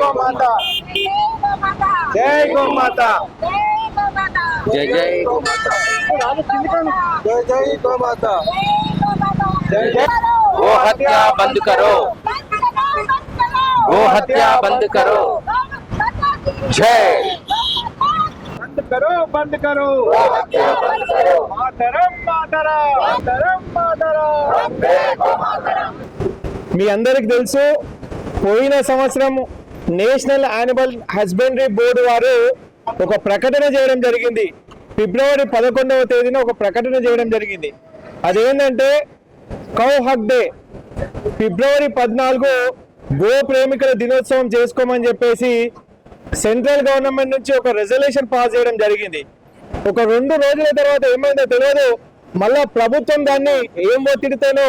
గోమాత. జై గోమాత. జై జై గోమాత. జై జై గోమాత. జై జై. గోహత్య బంద్ కరో గోహత్య బంద్ కరో జై. బంద్ కరో బంద్ మీ అందరికి తెలుసు పోయిన సంవత్సరం నేషనల్ యానిమల్ హస్బెండరీ బోర్డు వారు ఒక ప్రకటన చేయడం జరిగింది. ఫిబ్రవరి పదకొండవ తేదీన ఒక ప్రకటన చేయడం జరిగింది. అదేంటంటే కౌ హక్ డే. ఫిబ్రవరి పద్నాలుగు గో ప్రేమికుల దినోత్సవం చేసుకోమని చెప్పేసి సెంట్రల్ గవర్నమెంట్ నుంచి ఒక రెజల్యూషన్ పాస్ చేయడం జరిగింది. ఒక రెండు రోజుల తర్వాత ఏమైందో తెలియదు. మళ్ళా ప్రభుత్వం దాన్ని ఏం ఒత్తిడితోనో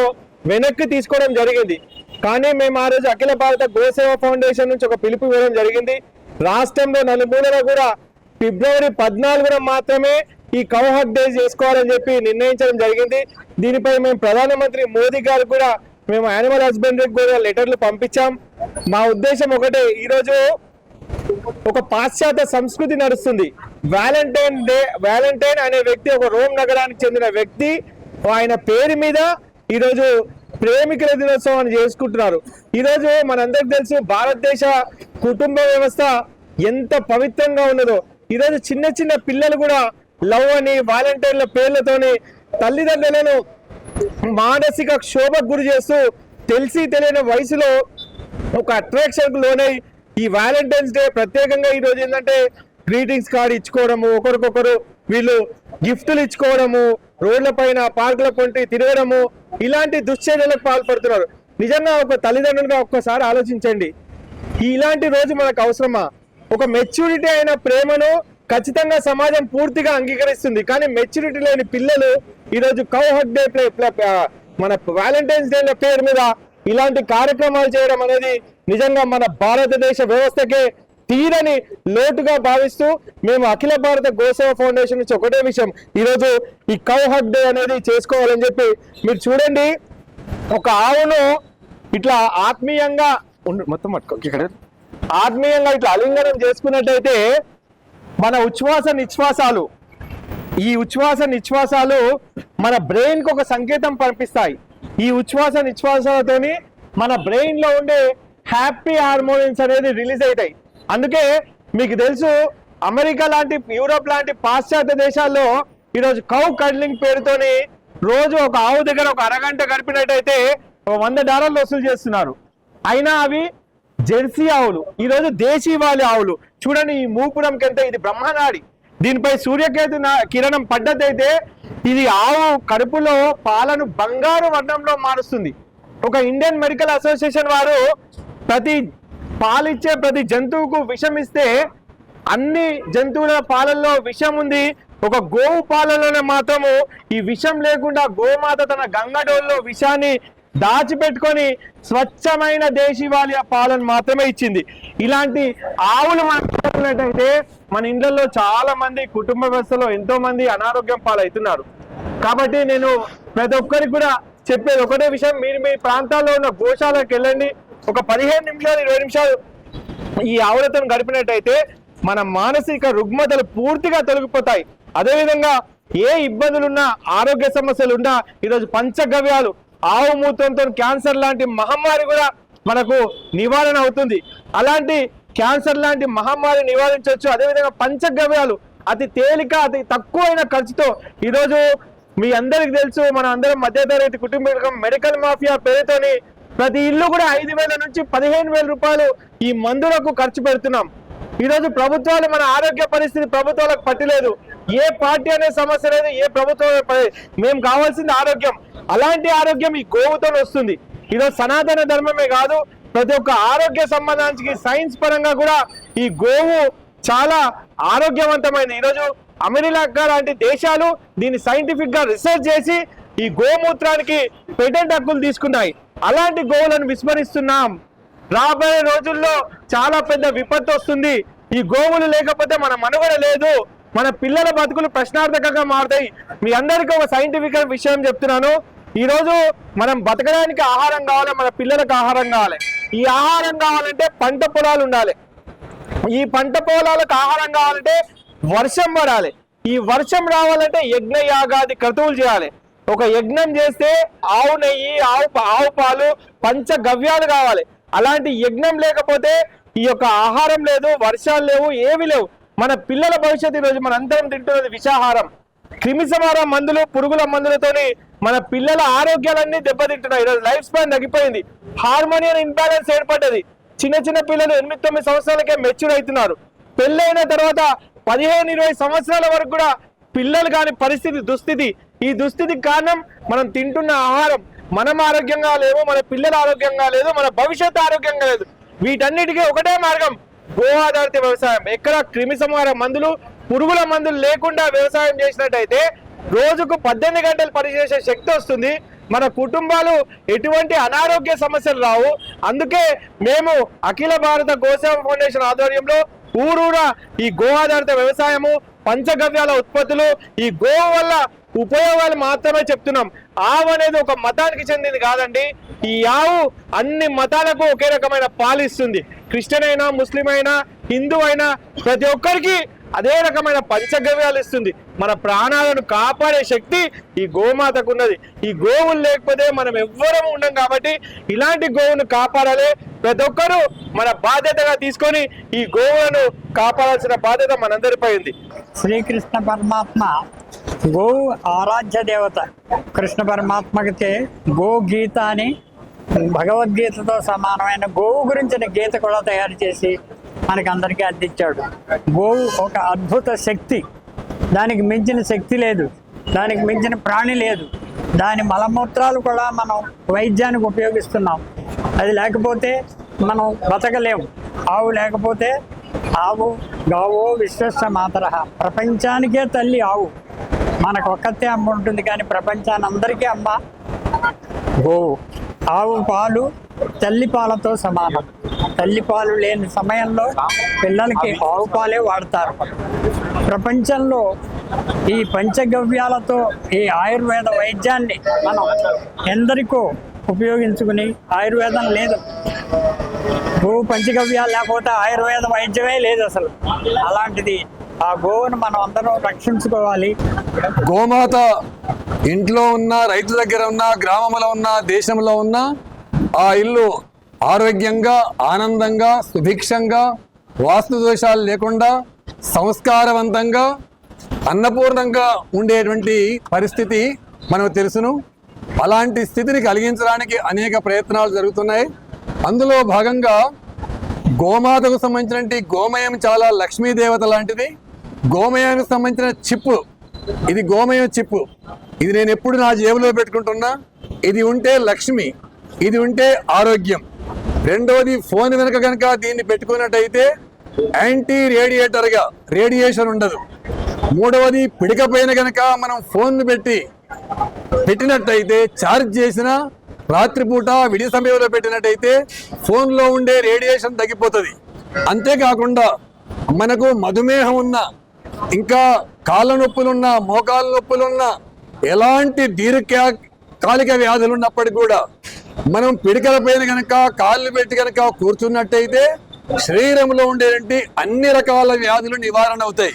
వెనక్కి తీసుకోవడం జరిగింది. కానీ మేము ఆ రోజు అఖిల భారత గోసేవ ఫౌండేషన్ నుంచి ఒక పిలుపు ఇవ్వడం జరిగింది. రాష్ట్రంలో నలుమూలన కూడా ఫిబ్రవరి పద్నాలుగున మాత్రమే ఈ కౌహక్ డేస్ చేసుకోవాలని చెప్పి నిర్ణయించడం జరిగింది. దీనిపై మేము ప్రధానమంత్రి మోదీ గారు కూడా మేము యానిమల్ హస్బెండరీకి కూడా లెటర్లు పంపించాం. మా ఉద్దేశం ఒకటే ఈరోజు ఒక పాశ్చాత్య సంస్కృతి నడుస్తుంది. వ్యాలంటైన్ డే వ్యాలంటైన్ అనే వ్యక్తి ఒక రోమ్ నగరానికి చెందిన వ్యక్తి. ఆయన పేరు మీద ఈరోజు ప్రేమికుల దినోత్సవాన్ని చేసుకుంటున్నారు. ఈరోజు మనందరికి తెలుసు భారతదేశ కుటుంబ వ్యవస్థ ఎంత పవిత్రంగా ఉన్నదో. ఈరోజు చిన్న చిన్న పిల్లలు కూడా లవ్ అని వాలంటీర్ల పేర్లతోని తల్లిదండ్రులను మానసిక క్షోభకు గురి చేస్తూ తెలిసి తెలియని వయసులో ఒక అట్రాక్షన్కు లోనై ఈ వ్యాలంటైన్స్ డే ప్రత్యేకంగా ఈ రోజు ఏంటంటే గ్రీటింగ్స్ కార్డ్ ఇచ్చుకోవడము ఒకరికొకరు వీళ్ళు గిఫ్టులు ఇచ్చుకోవడము రోడ్ల పైన పార్కుల కొంటి తిరగడము ఇలాంటి దుశ్చర్యలకు పాల్పడుతున్నారు. నిజంగా ఒక తల్లిదండ్రులుగా ఒక్కసారి ఆలోచించండి. ఇలాంటి రోజు మనకు అవసరమా? ఒక మెచ్యూరిటీ అయిన ప్రేమను ఖచ్చితంగా సమాజం పూర్తిగా అంగీకరిస్తుంది. కానీ మెచ్యూరిటీ లేని పిల్లలు ఈరోజు కౌహక్ డే ప్లే మన వ్యాలంటైన్స్ డే పేరు మీద ఇలాంటి కార్యక్రమాలు చేయడం అనేది నిజంగా మన భారతదేశ వ్యవస్థకే తీరని లోటుగా భావిస్తూ మేము అఖిల భారత గోసేవ ఫౌండేషన్ నుంచి ఒకటే విషయం. ఈరోజు ఈ కౌ హక్ డే అనేది చేసుకోవాలని చెప్పి మీరు చూడండి ఒక ఆవును ఇట్లా ఆత్మీయంగా ఉండు, మొత్తం పట్టుకో ఇక్కడ ఆత్మీయంగా ఇట్లా అలింగనం చేసుకున్నట్టయితే మన ఉచ్ఛ్వాస నిశ్వాసాలు ఈ ఉచ్ఛ్వాస నిశ్వాసాలు మన బ్రెయిన్కి ఒక సంకేతం పంపిస్తాయి. ఈ ఉచ్ఛ్వాస నిశ్వాసాలతోని మన బ్రెయిన్లో ఉండే హ్యాపీ హార్మోన్స్ అనేది రిలీజ్ అవుతాయి. అందుకే మీకు తెలుసు అమెరికా లాంటి యూరోప్ లాంటి పాశ్చాత్య దేశాల్లో ఈరోజు కౌ కడ్లింగ్ పేరుతోని రోజు ఒక ఆవు దగ్గర ఒక అరగంట గడిపినట్టయితే వంద డాలర్లు వసూలు చేస్తున్నారు. అయినా అవి జెర్సీ ఆవులు ఈరోజు రోజు దేశీవాలి ఆవులు. చూడండి ఈ మూపురంకి ఎంత ఇది బ్రహ్మనాడి. దీనిపై సూర్యకేతు కిరణం పడ్డదైతే ఇది ఆవు కడుపులో పాలను బంగారు వర్ణంలో మారుస్తుంది. ఒక ఇండియన్ మెడికల్ అసోసియేషన్ వారు ప్రతి పాలిచ్చే ప్రతి జంతువుకు విషం ఇస్తే అన్ని జంతువుల పాలల్లో విషం ఉంది. ఒక గోవు పాలలోనే మాత్రము ఈ విషం లేకుండా గోమాత తన గంగడోల్లో విషాన్ని దాచిపెట్టుకొని స్వచ్ఛమైన దేశీవాళి పాలను మాత్రమే ఇచ్చింది. ఇలాంటి ఆవులు మాట్లాడినట్టయితే మన ఇండ్లలో చాలా మంది కుటుంబ వ్యవస్థలో ఎంతో మంది అనారోగ్యం పాలవుతున్నారు. కాబట్టి నేను ప్రతి ఒక్కరికి కూడా చెప్పేది ఒకటే విషయం. మీరు మీ ప్రాంతాల్లో ఉన్న గోశాలకు వెళ్ళండి. ఒక పదిహేను నిమిషాలు ఇరవై నిమిషాలు ఈ ఆవులతో గడిపినట్టయితే మన మానసిక రుగ్మతలు పూర్తిగా తొలగిపోతాయి. అదేవిధంగా ఏ ఇబ్బందులున్నా ఆరోగ్య సమస్యలు ఉన్నా ఈరోజు పంచగవ్యాలు ఆవు మూత్రంతో క్యాన్సర్ లాంటి మహమ్మారి కూడా మనకు నివారణ అవుతుంది. అలాంటి క్యాన్సర్ లాంటి మహమ్మారి నివారించవచ్చు. అదేవిధంగా పంచగవ్యాలు అతి తేలిక అతి తక్కువైన ఖర్చుతో ఈరోజు మీ అందరికి తెలుసు మన అందరం మధ్యతరగతి కుటుంబం మెడికల్ మాఫియా పేరుతోని ప్రతి ఇల్లు కూడా ఐదు వేల నుంచి పదిహేను వేల రూపాయలు ఈ మందులకు ఖర్చు పెడుతున్నాం. ఈరోజు ప్రభుత్వాలు మన ఆరోగ్య పరిస్థితి ప్రభుత్వాలకు పట్టలేదు. ఏ పార్టీ అనే సమస్య లేదు ఏ ప్రభుత్వం మేము కావాల్సింది ఆరోగ్యం. అలాంటి ఆరోగ్యం ఈ గోవుతో వస్తుంది. ఈరోజు సనాతన ధర్మమే కాదు ప్రతి ఒక్క ఆరోగ్య సంబంధానికి సైన్స్ పరంగా కూడా ఈ గోవు చాలా ఆరోగ్యవంతమైనది ఈరోజు అమెరికా లాంటి దేశాలు దీన్ని సైంటిఫిక్గా రీసెర్చ్ చేసి ఈ గోమూత్రానికి పేటెంట్ హక్కులు తీసుకున్నాయి. అలాంటి గోవులను విస్మరిస్తున్నాం. రాబోయే రోజుల్లో చాలా పెద్ద విపత్తు వస్తుంది. ఈ గోవులు లేకపోతే మన మనుగడ లేదు. మన పిల్లల బతుకులు ప్రశ్నార్థకంగా మారుతాయి. మీ అందరికీ ఒక సైంటిఫిక్ విషయం చెప్తున్నాను. ఈరోజు మనం బతకడానికి ఆహారం కావాలి మన పిల్లలకు ఆహారం కావాలి. ఈ ఆహారం కావాలంటే పంట పొలాలు ఉండాలి. ఈ పంట పొలాలకు ఆహారం కావాలంటే వర్షం పడాలి. ఈ వర్షం రావాలంటే యజ్ఞ యాగాది క్రతువులు చేయాలి. ఒక యజ్ఞం చేస్తే ఆవు నెయ్యి ఆవు ఆవు పాలు పంచ గవ్యాలు కావాలి. అలాంటి యజ్ఞం లేకపోతే ఈ యొక్క ఆహారం లేదు వర్షాలు లేవు ఏవి లేవు. మన పిల్లల భవిష్యత్తు ఈరోజు మన అందరం తింటున్నది విషాహారం. క్రిమిసంహారం మందులు పురుగుల మందులతోని మన పిల్లల ఆరోగ్యాలన్నీ దెబ్బతింటున్నాయి. ఈరోజు లైఫ్ స్పాన్ తగ్గిపోయింది. హార్మోనియన్ ఇంబ్యాలెన్స్ ఏర్పడ్డది. చిన్న చిన్న పిల్లలు ఎనిమిది తొమ్మిది సంవత్సరాలకే మెచ్యూర్ అవుతున్నారు. పెళ్ళైన తర్వాత పదిహేను ఇరవై సంవత్సరాల వరకు కూడా పిల్లలు కాని పరిస్థితి దుస్థితి ఈ దుస్థితికి కారణం మనం తింటున్న ఆహారం. మనం ఆరోగ్యంగా లేవు మన పిల్లలు ఆరోగ్యంగా లేదు మన భవిష్యత్తు ఆరోగ్యంగా లేదు. వీటన్నిటికీ ఒకటే మార్గం గో ఆధారిత వ్యవసాయం. ఎక్కడ క్రిమిసంహార మందులు పురుగుల మందులు లేకుండా వ్యవసాయం చేసినట్టయితే రోజుకు పద్దెనిమిది గంటలు పనిచేసే శక్తి వస్తుంది. మన కుటుంబాలు ఎటువంటి అనారోగ్య సమస్యలు రావు. అందుకే మేము అఖిల భారత గోసేవ ఫౌండేషన్ ఆధ్వర్యంలో ఊరూరా ఈ గో ఆధారిత వ్యవసాయము పంచగవ్యాల ఉత్పత్తులు ఈ గోవు వల్ల ఉపయోగాలు మాత్రమే చెప్తున్నాం. ఆవు అనేది ఒక మతానికి చెందింది కాదండి. ఈ ఆవు అన్ని మతాలకు ఒకే రకమైన పాలు ఇస్తుంది. క్రిస్టియన్ అయినా ముస్లిం అయినా హిందూ అయినా ప్రతి ఒక్కరికి అదే రకమైన పంచగవ్యాలు ఇస్తుంది. మన ప్రాణాలను కాపాడే శక్తి ఈ గోమాతకు ఉన్నది. ఈ గోవులు లేకపోతే మనం ఎవ్వరం ఉండం కాబట్టి ఇలాంటి గోవును కాపాడాలి. ప్రతి ఒక్కరూ మన బాధ్యతగా తీసుకొని ఈ గోవులను కాపాడాల్సిన బాధ్యత మనందరిపై ఉంది. శ్రీకృష్ణ పరమాత్మ గోవు ఆరాధ్య దేవత. కృష్ణ పరమాత్మకి గో గీత అని భగవద్గీతతో సమానమైన గోవు గురించిన గీత కూడా తయారు చేసి మనకి అందరికీ అందించాడు. గోవు ఒక అద్భుత శక్తి. దానికి మించిన శక్తి లేదు. దానికి మించిన ప్రాణి లేదు. దాని మలమూత్రాలు కూడా మనం వైద్యానికి ఉపయోగిస్తున్నాం. అది లేకపోతే మనం బతకలేము ఆవు లేకపోతే ఆవు గావో విశ్వస్వ మాతర. ప్రపంచానికే తల్లి ఆవు. మనకు ఒక్కతే అమ్మ ఉంటుంది కానీ ప్రపంచాన్ని అందరికీ అమ్మ. గోవు ఆవు పాలు తల్లి పాలతో సమానం. తల్లి పాలు లేని సమయంలో పిల్లలకి ఆవు పాలే వాడతారు. ప్రపంచంలో ఈ పంచగవ్యాలతో ఈ ఆయుర్వేద వైద్యాన్ని మనం ఎందరికో ఉపయోగించుకుని ఆయుర్వేదం లేదు. భూ పంచగవ్యాలు లేకపోతే ఆయుర్వేద వైద్యమే లేదు అసలు. అలాంటిది ఆ గోవును మనం అందరం రక్షించుకోవాలి. గోమాత ఇంట్లో ఉన్న రైతు దగ్గర ఉన్న గ్రామంలో ఉన్న దేశంలో ఉన్న ఆ ఇల్లు ఆరోగ్యంగా ఆనందంగా సుభిక్షంగా వాస్తు దోషాలు లేకుండా సంస్కారవంతంగా అన్నపూర్ణంగా ఉండేటువంటి పరిస్థితి మనకు తెలుసును. అలాంటి స్థితిని కలిగించడానికి అనేక ప్రయత్నాలు జరుగుతున్నాయి. అందులో భాగంగా గోమాతకు సంబంధించినటువంటి గోమయం చాలా లక్ష్మీదేవత లాంటిది. గోమయానికి సంబంధించిన చిప్పు. ఇది గోమయం చిప్పు. ఇది నేను ఎప్పుడు నా జేబులో పెట్టుకుంటున్నా? ఇది ఉంటే లక్ష్మి. ఇది ఉంటే ఆరోగ్యం. రెండవది ఫోన్ వెనుక కనుక దీన్ని పెట్టుకున్నట్టయితే యాంటీ రేడియేటర్గా రేడియేషన్ ఉండదు. మూడవది పిడిక పైన కనుక మనం ఫోన్ పెట్టి పెట్టినట్టయితే ఛార్జ్ చేసిన రాత్రిపూట విడి సమయంలో పెట్టినట్టయితే ఫోన్లో ఉండే రేడియేషన్ తగ్గిపోతుంది. అంతేకాకుండా మనకు మధుమేహం ఉన్న ఇంకా కాళ్ళ నొప్పులున్న మోకాళ్ళ నొప్పులున్న ఎలాంటి దీర్ఘ కాలిక వ్యాధులు ఉన్నప్పటికీ కూడా మనం పిడికల పైన కనుక కాళ్ళు పెట్టి కనుక కూర్చున్నట్టయితే శరీరంలో ఉండేటువంటి అన్ని రకాల వ్యాధులు నివారణ అవుతాయి.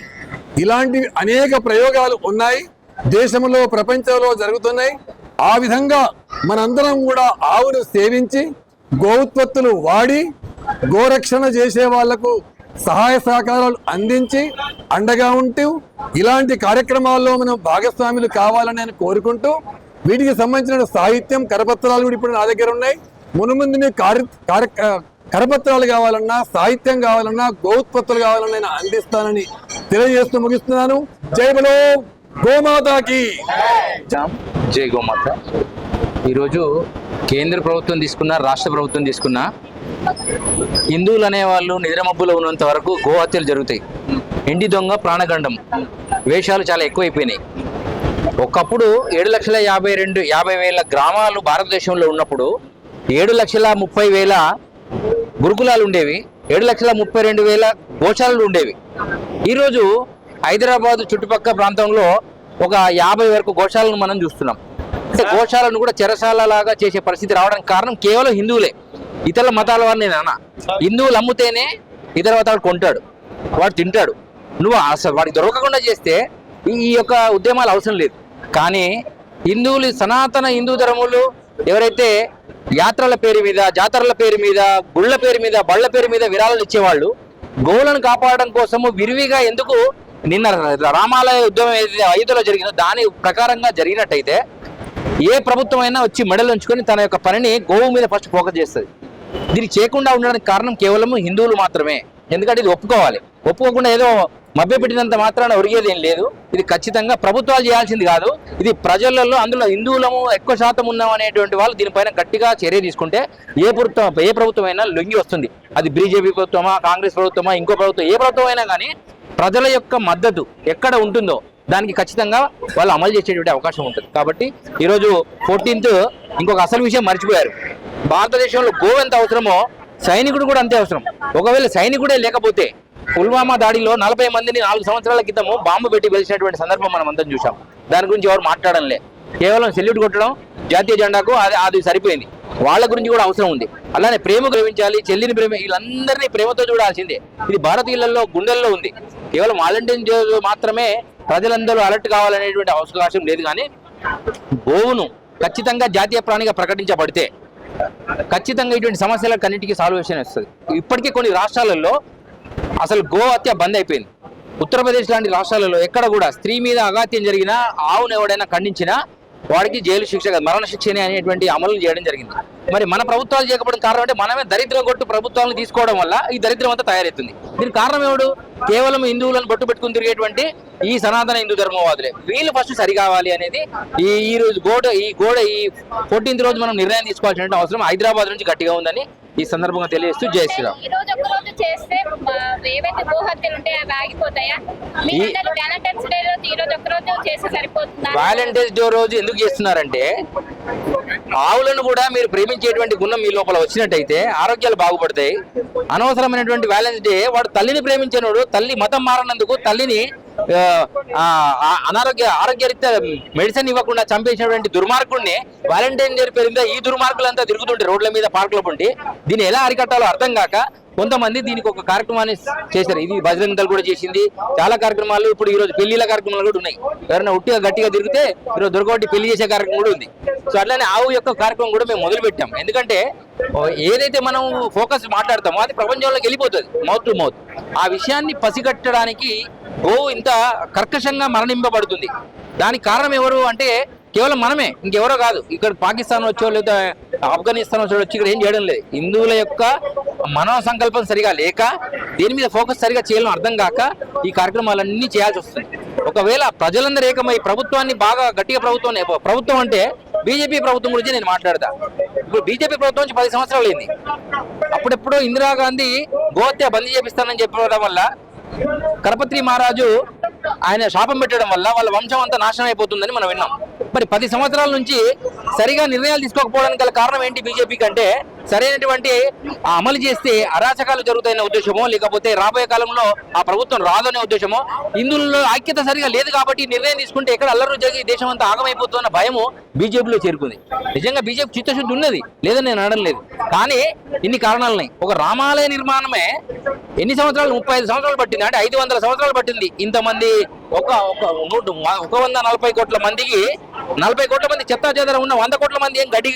ఇలాంటి అనేక ప్రయోగాలు ఉన్నాయి. దేశంలో ప్రపంచంలో జరుగుతున్నాయి. ఆ విధంగా మనందరం కూడా ఆవును సేవించి గోవుత్పత్తులు వాడి గోరక్షణ చేసే వాళ్ళకు సహాయ సహకారాలు అందించి అండగా ఉంటూ ఇలాంటి కార్యక్రమాల్లో మనం భాగస్వాములు కావాలని నేను కోరుకుంటూ వీటికి సంబంధించిన సాహిత్యం కరపత్రాలు కూడా ఇప్పుడు నా దగ్గర ఉన్నాయి. మునుముందు మీకు కార్య కార్య కరపత్రాలు కావాలన్నా సాహిత్యం కావాలన్నా గోత్పత్తులు కావాలన్నా నేను అందిస్తానని తెలియజేస్తూ ముగిస్తున్నాను. జై బలో గోమాతాకి జామ్. జై గోమాత. ఈరోజు కేంద్ర ప్రభుత్వం తీసుకున్న రాష్ట్ర ప్రభుత్వం తీసుకున్న హిందువులు అనేవాళ్ళు నిద్రమబ్బులో ఉన్నంత వరకు గోహత్యలు జరుగుతాయి. ఇంటి దొంగ ప్రాణగండం. వేషాలు చాలా ఎక్కువైపోయినాయి. ఒకప్పుడు ఏడు లక్షల యాభై రెండు యాభై వేల గ్రామాలు భారతదేశంలో ఉన్నప్పుడు ఏడు లక్షల ముప్పై వేల గురుకులాలు ఉండేవి ఏడు లక్షల ముప్పై రెండు వేల గోశాలలు ఉండేవి. ఈరోజు హైదరాబాద్ చుట్టుపక్కల ప్రాంతంలో ఒక యాభై వరకు గోశాలను మనం చూస్తున్నాం. గోశాలను కూడా చెరసాల లాగా చేసే పరిస్థితి రావడానికి కారణం కేవలం హిందువులే. ఇతర మతాల వారిని నేను అన్న. హిందువులు అమ్ముతేనే ఇతర మతాలు కొంటాడు. వాడు తింటాడు. నువ్వు అసలు వాడికి దొరకకుండా చేస్తే ఈ ఈ యొక్క ఉద్యమాలు అవసరం లేదు. కానీ హిందువులు సనాతన హిందూ ధర్మములు ఎవరైతే యాత్రల పేరు మీద జాతరల పేరు మీద గుళ్ళ పేరు మీద బళ్ళ పేరు మీద విరాళాలు ఇచ్చేవాళ్ళు గోవులను కాపాడడం కోసము విరివిగా ఎందుకు నిన్న రామాలయ ఉద్యమం ఏదైతే అయోధ్యలో జరిగిందో దాని ప్రకారంగా జరిగినట్టయితే ఏ ప్రభుత్వం అయినా వచ్చి మెడలు ఉంచుకొని తన యొక్క పనిని గోవు మీద ఫస్ట్ ఫోకస్ చేస్తుంది. దీన్ని చేయకుండా ఉండడానికి కారణం కేవలం హిందువులు మాత్రమే. ఎందుకంటే ఇది ఒప్పుకోవాలి. ఒప్పుకోకుండా ఏదో మభ్యపెట్టినంత మాత్రాన ఒరిగేది ఏం లేదు. ఇది ఖచ్చితంగా ప్రభుత్వాలు చేయాల్సింది కాదు. ఇది ప్రజలలో అందులో హిందువులము ఎక్కువ శాతం ఉన్నాం అనేటువంటి వాళ్ళు దీనిపైన గట్టిగా చర్య తీసుకుంటే ఏ ప్రభుత్వం ఏ ప్రభుత్వం అయినా లొంగి వస్తుంది. అది బీజేపీ ప్రభుత్వమా కాంగ్రెస్ ప్రభుత్వమా ఇంకో ప్రభుత్వం ఏ ప్రభుత్వం అయినా కానీ ప్రజల యొక్క మద్దతు ఎక్కడ ఉంటుందో దానికి ఖచ్చితంగా వాళ్ళు అమలు చేసేటువంటి అవకాశం ఉంటుంది. కాబట్టి ఈరోజు ఫోర్టీన్త్ ఇంకొక అసలు విషయం మర్చిపోయారు. భారతదేశంలో గోవు ఎంత అవసరమో సైనికుడు కూడా అంతే అవసరం. ఒకవేళ సైనికుడే లేకపోతే పుల్వామా దాడిలో నలభై మందిని నాలుగు సంవత్సరాల క్రితము బాంబు పెట్టి వెలిసినటువంటి సందర్భం మనం అంతా చూసాం దాని గురించి ఎవరు మాట్లాడడంలే కేవలం సెల్యూట్ కొట్టడం జాతీయ జెండాకు అది అది సరిపోయింది. వాళ్ళ గురించి కూడా అవసరం ఉంది. అలానే ప్రేమ ప్రేమించాలి చెల్లిని ప్రేమ వీళ్ళందరినీ ప్రేమతో చూడాల్సిందే. ఇది భారతీయులలో గుండెల్లో ఉంది. కేవలం వాలంటీర్ మాత్రమే ప్రజలందరూ అలర్ట్ కావాలనేటువంటి అవకాశం లేదు కానీ గోవును ఖచ్చితంగా జాతీయ ప్రాణిగా ప్రకటించబడితే ఖచ్చితంగా ఇటువంటి సమస్యలకు అన్నిటికీ సాల్వేషన్ వస్తుంది. ఇప్పటికే కొన్ని రాష్ట్రాలలో అసలు గో హత్య బంద్ అయిపోయింది. ఉత్తరప్రదేశ్ లాంటి రాష్ట్రాలలో ఎక్కడ కూడా స్త్రీ మీద అగాత్యం జరిగినా ఆవును ఎవడైనా ఖండించినా వాడికి జైలు శిక్ష కాదు, మరణ శిక్షనే అనేటువంటి అమలు చేయడం జరిగింది. మరి మన ప్రభుత్వాలు చేయకపోవడం కారణం అంటే మనమే దరిద్రం కొట్టు ప్రభుత్వాలను తీసుకోవడం వల్ల ఈ దరిద్రం అంతా తయారవుతుంది దీనికి కారణం ఎవడు? కేవలం హిందువులను బొట్టు పెట్టుకుని తిరిగేటువంటి ఈ సనాతన హిందూ ధర్మవాదులే. వీళ్ళు ఫస్ట్ సరికావాలి అనేది ఈ ఈ రోజు గోడ ఈ గోడ ఈ ఫోర్టీన్త్ రోజు మనం నిర్ణయం తీసుకోవాల్సిన అవసరం హైదరాబాద్ నుంచి గట్టిగా ఉందని ఈ సందర్భంగా తెలియజేస్తూ జై శ్రీరామ్. చేస్తే ఆ, ఏవైతే గోహత్యలు ఉంటాయో అవి ఆగిపోతాయా? మీ ఈ- అందరూ వ్యాలంటైన్స్ డే రోజు ఈ రోజు ఒక్క రోజు చేస్తే సరిపోతుందా? వ్యాలంటైన్స్ డే రోజు ఎందుకు చేస్తున్నారంటే ఆవులను కూడా మీరు ప్రేమించేటువంటి గుణం మీ లోపల వచ్చినట్టయితే ఆరోగ్యాలు బాగుపడతాయి. అనవసరమైనటువంటి వ్యాలెన్స్ డే వాడు తల్లిని ప్రేమించినోడు తల్లి మతం మారనందుకు తల్లిని అనారోగ్య ఆరోగ్యరీత్యా మెడిసిన్ ఇవ్వకుండా చంపేసినటువంటి దుర్మార్గుడిని వాలంటైన్ డే పేరు మీద ఈ దుర్మార్గులంతా తిరుగుతుంటే రోడ్ల మీద పార్కుల ఉండి దీన్ని ఎలా అరికట్టాలో అర్థం కాక కొంతమంది దీనికి ఒక కార్యక్రమాన్ని చేశారు. ఇది బజరంగ దళ కూడా చేసింది. చాలా కార్యక్రమాలు ఇప్పుడు ఈ రోజు కార్యక్రమాలు కూడా ఉన్నాయి. ఎవరైనా ఉట్టిగా గట్టిగా తిరిగితే ఈరోజు దొరకబట్టి పెళ్ళి చేసే కార్యక్రమం కూడా ఉంది. సో అట్లానే ఆవు యొక్క కార్యక్రమం కూడా మేము మొదలు పెట్టాం. ఎందుకంటే ఏదైతే మనం ఫోకస్ మాట్లాడతామో అది ప్రపంచంలోకి వెళ్ళిపోతుంది మౌత్ టు మౌత్ ఆ విషయాన్ని పసిగట్టడానికి గోవు ఇంత కర్కశంగా మరణింపబడుతుంది. దానికి కారణం ఎవరు అంటే కేవలం మనమే ఇంకెవరో కాదు. ఇక్కడ పాకిస్తాన్ వచ్చో లేదా ఆఫ్ఘనిస్తాన్ వచ్చో వచ్చి ఇక్కడ ఏం చేయడం లేదు. హిందువుల యొక్క మనో సంకల్పం సరిగా లేక దీని మీద ఫోకస్ సరిగా చేయాలని అర్థం కాక ఈ కార్యక్రమాలన్నీ చేయాల్సి వస్తుంది. ఒకవేళ ప్రజలందరూ ఏకమై ప్రభుత్వాన్ని బాగా గట్టిగా ప్రభుత్వం ప్రభుత్వం అంటే బీజేపీ ప్రభుత్వం గురించి నేను మాట్లాడతా. ఇప్పుడు బీజేపీ ప్రభుత్వం నుంచి పది సంవత్సరాలు అయింది. అప్పుడెప్పుడు ఇందిరాగాంధీ గోహత్య బందీ చేపిస్తానని చెప్పడం వల్ల కరపత్రి మహారాజు ఆయన శాపం పెట్టడం వల్ల వాళ్ళ వంశం అంతా నాశనం అయిపోతుందని మనం విన్నాం. మరి పది సంవత్సరాల నుంచి సరిగా నిర్ణయాలు తీసుకోకపోవడానికి గల కారణం ఏంటి బీజేపీ కంటే సరైనటువంటి అమలు చేస్తే అరాచకాలు జరుగుతాయనే ఉద్దేశమో లేకపోతే రాబోయే కాలంలో ఆ ప్రభుత్వం రాదనే ఉద్దేశమో హిందువుల్లో ఐక్యత సరిగా లేదు కాబట్టి నిర్ణయం తీసుకుంటే ఎక్కడ అల్లరు జరిగి దేశం అంతా ఆగమైపోతున్న భయము బీజేపీలో చేరుకుంది. నిజంగా బీజేపీ చిత్తశుద్ధి ఉన్నది లేదని నేను అనడం లేదు. కానీ ఇన్ని కారణాలున్నాయి. ఒక రామాలయ నిర్మాణమే ఎన్ని సంవత్సరాలు? ముప్పై ఐదు సంవత్సరాలు పట్టింది. అంటే ఐదు వందల సంవత్సరాలు పట్టింది. ఇంతమంది ఒక ఒక నూట ఒక వంద నలభై కోట్ల మందికి నలభై కోట్ల మంది చెత్తా చెదర ఉన్న వంద కోట్ల మంది ఏం గడి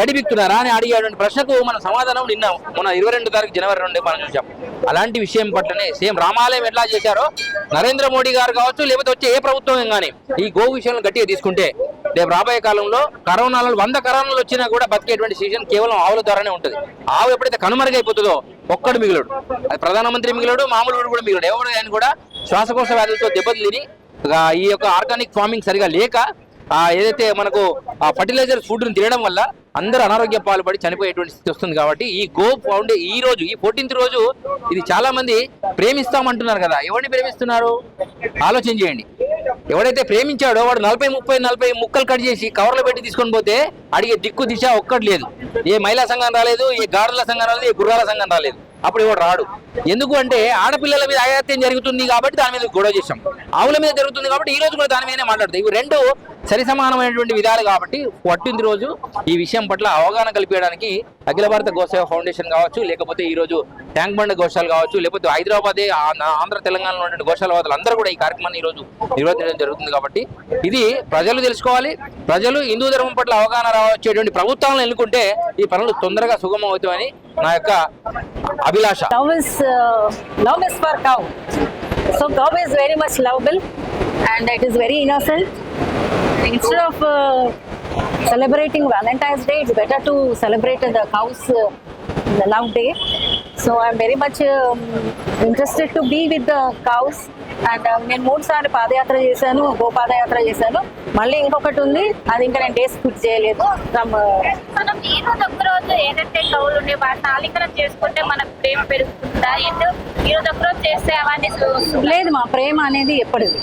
గడిబిక్తున్నారా అని అడిగేటువంటి ప్రశ్నకు మన సమాధానం నిన్న మన ఇరవై రెండు తారీఖు జనవరి రెండు మనం చూసాం అలాంటి విషయం పట్లనే సేమ్ రామాలయం ఎట్లా చేశారో నరేంద్ర మోడీ గారు కావచ్చు లేకపోతే వచ్చే ఏ ప్రభుత్వం కానీ ఈ గో విషయంలో గట్టిగా తీసుకుంటే రేపు రాబోయే కాలంలో కరోనాలో వంద కరోనాలు వచ్చినా కూడా బతికేటువంటి సీజన్ కేవలం ఆవుల ద్వారానే ఉంటుంది. ఆవు ఎప్పుడైతే కనుమరుగైపోతుందో ఒక్కడు మిగులుడు. అది ప్రధానమంత్రి మిగులుడు మామూలు వాడు కూడా మిగిలడు. ఎవరు ఆయన కూడా శ్వాసకోశ వ్యాధులతో దెబ్బతిని ఈ యొక్క ఆర్గానిక్ ఫార్మింగ్ సరిగా లేక ఏదైతే మనకు ఆ ఫర్టిలైజర్ ఫుడ్ తినడం వల్ల అందరూ అనారోగ్య పాల్పడి చనిపోయేటువంటి స్థితి వస్తుంది కాబట్టి ఈ గో ఫౌండే ఈ రోజు ఈ ఫోర్టీన్త్ రోజు ఇది చాలా మంది ప్రేమిస్తామంటున్నారు కదా. ఎవరిని ప్రేమిస్తున్నారు? ఆలోచన చేయండి. ఎవడైతే ప్రేమించాడో వాడు నలభై ముప్పై నలభై ముక్కలు కట్ చేసి కవర్లో పెట్టి తీసుకొని పోతే అడిగే దిక్కు దిశ ఒక్కటి లేదు. ఏ మహిళా సంఘం రాలేదు ఏ గాడుల సంఘం రాలేదు ఏ గుర్రాల సంఘం రాలేదు. అప్పుడు ఇవాడు రాడు. ఎందుకు అంటే ఆడపిల్లల మీద అయాత్యం జరుగుతుంది కాబట్టి దాని మీద గొడవ చేశాం. ఆవుల మీద జరుగుతుంది కాబట్టి ఈ రోజు కూడా దాని మీదనే మాట్లాడతాయి ఇవి రెండు సరి సమానమైనటువంటి విధాలు కాబట్టి పట్టింది రోజు ఈ విషయం పట్ల అవగాహన కల్పించడానికి అఖిల భారత గోసేవ ఫౌండేషన్ కావచ్చు లేకపోతే ఈ రోజు ట్యాంక్ బండ్ గోశాలు కావచ్చు లేకపోతే హైదరాబాదే ఆంధ్ర తెలంగాణలో ఉన్న గోశాల వాదులు అందరూ కూడా ఈ కార్యక్రమాన్ని ఈ రోజు నిర్వహించడం జరుగుతుంది కాబట్టి ఇది ప్రజలు తెలుసుకోవాలి ప్రజలు హిందూ ధర్మం పట్ల అవగాహన రావచ్చేటువంటి ప్రభుత్వాలను ఎన్నుకుంటే ఈ పనులు తొందరగా సుగమం అవుతాయని నా యొక్క అభిలాష uh, Cow. So cow is very much lovable and it is very innocent. Instead of uh, celebrating Valentine's Day, it's better to celebrate the cow's uh, the love day. So I'm very much um, interested to be with the cows. And నేను మూడు సార్లు పాదయాత్ర చేశాను go పాదయాత్ర చేశాను మళ్ళీ ఇంకొకటి ఉంది. అది ఇంకా నేను డేస్ ఫిక్స్ చేయలేదు. Uh, మనం ఈ రోజు ఒక్క రోజు ఏదైతే కవులు ఉండే వాటిని ఆలింగనం చేసుకుంటే మనకు ప్రేమ పెరుగుతుందా? ఎందుకు ఈ రోజు చేస్తే అవన్నీ? లేదు మా ప్రేమ అనేది ఎప్పటిది.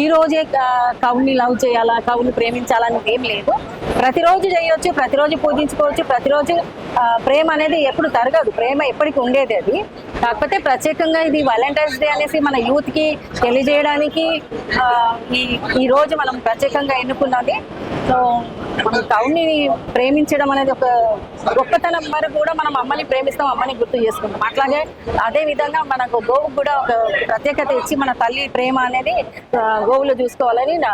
ఈ రోజే కవుని లవ్ చేయాలా కవుని ప్రేమించాలని ఏం లేదు. ప్రతిరోజు చేయొచ్చు ప్రతిరోజు పూజించుకోవచ్చు ప్రతిరోజు ప్రేమ అనేది ఎప్పుడు తరగదు. ప్రేమ ఎప్పటికీ ఉండేది అది. కాకపోతే ప్రత్యేకంగా ఇది వాలంటైన్స్ డే అనేసి మన యూత్కి తెలియజేయడానికి ఈ రోజు మనం ప్రత్యేకంగా ఎన్నుకున్నది సో మనం కవుని ప్రేమించడం అనేది ఒక గొప్పతనం వరకు కూడా మనం అమ్మని ప్రేమిస్తాం అమ్మని గుర్తు చేసుకుంటాం. అట్లాగే అదే విధంగా మనకు గోవుకు కూడా ఒక ప్రత్యేకత ఇచ్చి మన తల్లి ప్రేమ అనేది ఆ, గోవులు చూసుకోవాలని నా